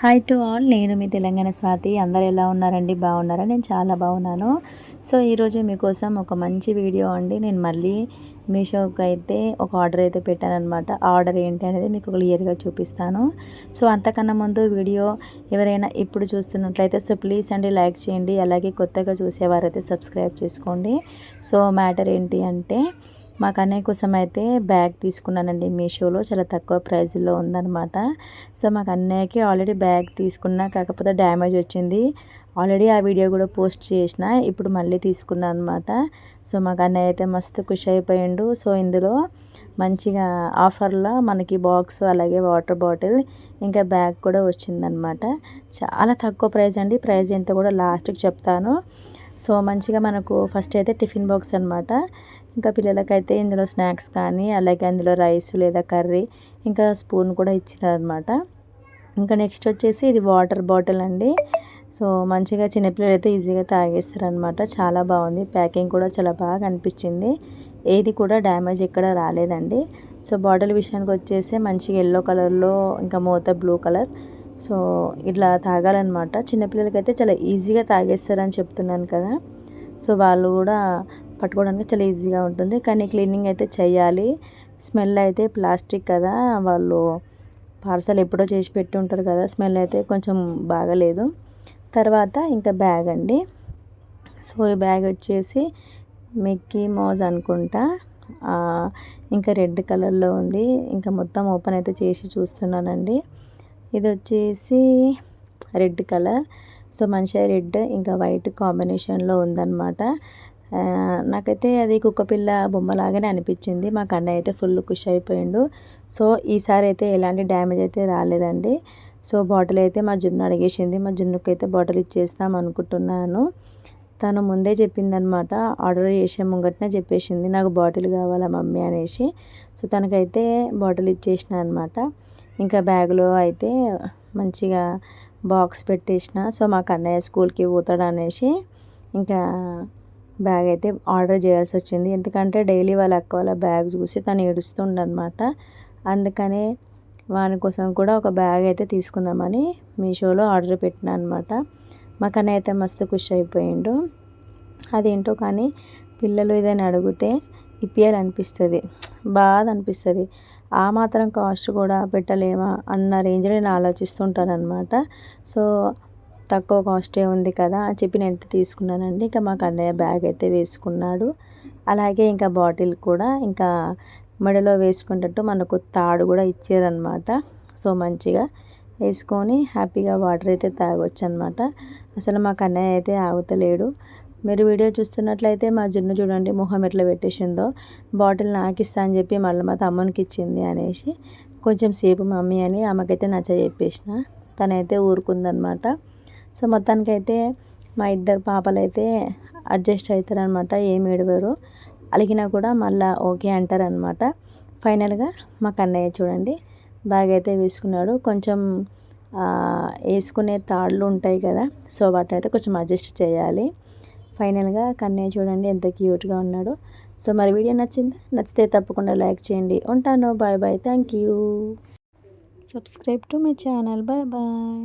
Hi to all నేను మీ తెలంగాణ స్వాతి. అందరు ఎలా ఉన్నారండి? బాగున్నారా? నేను చాలా బాగున్నాను. సో ఈరోజు మీకోసం ఒక మంచి వీడియో అండి. నేను మళ్ళీ మీషోకి అయితే ఒక ఆర్డర్ అయితే పెట్టాను అనమాట ఆర్డర్ ఏంటి అనేది మీకు క్లియర్గా చూపిస్తాను. సో అంతకన్నా ముందు వీడియో ఎవరైనా ఇప్పుడు చూస్తున్నట్లయితే సో ప్లీజ్ అండి లైక్ చేయండి. అలాగే కొత్తగా చూసేవారైతే సబ్స్క్రైబ్ చేసుకోండి. సో మ్యాటర్ ఏంటి అంటే మాకు అన్నయ్య కోసం అయితే బ్యాగ్ తీసుకున్నానండి మీషోలో చాలా తక్కువ ప్రైజ్లో ఉందన్నమాట. సో మాకు అన్నయ్యకి ఆల్రెడీ బ్యాగ్ తీసుకున్నా కాకపోతే డ్యామేజ్ వచ్చింది. ఆల్రెడీ ఆ వీడియో కూడా పోస్ట్ చేసిన ఇప్పుడు మళ్ళీ తీసుకున్నాను అనమాట సో మాకు అన్నయ్య అయితే మస్తు ఖుషి అయిపోయిండు. సో ఇందులో మంచిగా ఆఫర్లో మనకి బాక్స్ అలాగే వాటర్ బాటిల్ ఇంకా బ్యాగ్ కూడా వచ్చిందనమాట చాలా తక్కువ ప్రైస్ అండి. ప్రైస్ ఎంత కూడా లాస్ట్కి చెప్తాను. సో మంచిగా మనకు ఫస్ట్ అయితే టిఫిన్ బాక్స్ అనమాట ఇంకా పిల్లలకైతే ఇందులో స్నాక్స్ కానీ అలాగే అందులో రైస్ లేదా కర్రీ ఇంకా స్పూన్ కూడా ఇచ్చినారనమాట ఇంకా నెక్స్ట్ వచ్చేసి ఇది వాటర్ బాటిల్ అండి. సో మంచిగా చిన్నపిల్లలు అయితే ఈజీగా తాగేస్తారనమాట చాలా బాగుంది. ప్యాకింగ్ కూడా చాలా బాగా అనిపించింది. ఏది కూడా డ్యామేజ్ ఎక్కడ రాలేదండి. సో బాటిల్ విషయానికి వచ్చేసి మంచిగా ఎల్లో కలర్లో ఇంకా మూత బ్లూ కలర్. సో ఇట్లా తాగాలన్నమాట. చిన్నపిల్లలకైతే చాలా ఈజీగా తాగేస్తారని చెప్తున్నాను కదా. సో వాళ్ళు కూడా పట్టుకోవడానికి చాలా ఈజీగా ఉంటుంది. కానీ క్లీనింగ్ అయితే చేయాలి. స్మెల్ అయితే ప్లాస్టిక్ కదా వాళ్ళు పార్సల్ ఎప్పుడో చేసి పెట్టి ఉంటారు కదా స్మెల్ అయితే కొంచెం బాగలేదు. తర్వాత ఇంకా బ్యాగ్ అండి. సో ఈ బ్యాగ్ వచ్చేసి మిక్కీ మోజ్ అనుకుంటా. ఇంకా రెడ్ కలర్లో ఉంది. ఇంకా మొత్తం ఓపెన్ అయితే చేసి చూస్తున్నానండి. ఇది వచ్చేసి రెడ్ కలర్. సో మంచిగా రెడ్ ఇంకా వైట్ కాంబినేషన్లో ఉందన్నమాట. నాకైతే అది కుక్కపిల్ల బొమ్మలాగానే అనిపించింది. మా కన్నయ్య అయితే ఫుల్ ఖుషి అయిపోయిండు. సో ఈసారి అయితే ఎలాంటి డ్యామేజ్ అయితే రాలేదండి. సో బాటిల్ అయితే మా జున్ను అడిగేసింది. మా జున్నుకి అయితే బాటిల్ ఇచ్చేస్తాం అనుకుంటున్నాను. తను ముందే చెప్పిందనమాట ఆర్డర్ చేసే ముంగట్నే చెప్పేసింది నాకు బాటిల్ కావాలా మమ్మీ అనేసి. సో తనకైతే బాటిల్ ఇచ్చేసిన అనమాట. ఇంకా బ్యాగ్లో అయితే మంచిగా బాక్స్ పెట్టేసిన. సో మా కన్నయ్య స్కూల్కి పోతాడు అనేసి ఇంకా బ్యాగ్ అయితే ఆర్డర్ చేయాల్సి వచ్చింది. ఎందుకంటే డైలీ వాళ్ళ అక్క వాళ్ళ బ్యాగ్ చూసి తను ఏడుస్తుండనమాట అందుకనే వాని కోసం కూడా ఒక బ్యాగ్ అయితే తీసుకుందామని మీషోలో ఆర్డర్ పెట్టిన అనమాట మా కన్నయ్య అయితే మస్తు ఖుషి అయిపోయిండు. అదేంటో కానీ పిల్లలు ఏదైనా అడిగితే ఇప్పియాలనిపిస్తుంది. బాధ అనిపిస్తుంది ఆ మాత్రం కాస్ట్ కూడా పెట్టలేమా అన్న రేంజ్లో నేను ఆలోచిస్తుంటానమాట సో తక్కువ కాస్టే ఉంది కదా అని చెప్పి నేను తీసుకున్నానండి. ఇంకా మాకు అన్నయ్య బ్యాగ్ అయితే వేసుకున్నాడు. అలాగే ఇంకా బాటిల్ కూడా ఇంకా మెడలో వేసుకునేటట్టు మనకు తాడు కూడా ఇచ్చారనమాట సో మంచిగా వేసుకొని హ్యాపీగా వాటర్ అయితే తాగొచ్చు అనమాట అసలు మా కన్నయ్య అయితే ఆగుతలేడు. మీరు వీడియో చూస్తున్నట్లయితే మా జున్ను చూడండి మొహం ఎట్లా పెట్టేసిందో. బాటిల్ నాకు ఇస్తా అని చెప్పి మళ్ళీ మా తమ్మునికి ఇచ్చింది అనేసి. కొంచెం సేపు మమ్మీ అని ఆమెకైతే నచ్చ చెప్పేసిన. తనైతే ఊరుకుందనమాట సో మొత్తానికైతే మా ఇద్దరు పాపలు అయితే అడ్జస్ట్ అవుతారనమాట ఏమి ఏడవరు. అలిగినా కూడా మళ్ళీ ఓకే అంటారనమాట. ఫైనల్గా మా కన్నయ్య చూడండి బ్యాగ్ అయితే వేసుకున్నాడు. కొంచెం వేసుకునే తాళ్ళు ఉంటాయి కదా సో వాటిని అయితే కొంచెం అడ్జస్ట్ చేయాలి. ఫైనల్గా కన్నయ్య చూడండి ఎంత క్యూట్గా ఉన్నాడు. సో మరి వీడియో నచ్చిందా? నచ్చితే తప్పకుండా లైక్ చేయండి. ఉంటాను. Bye bye. Thank you. Subscribe to my channel bye bye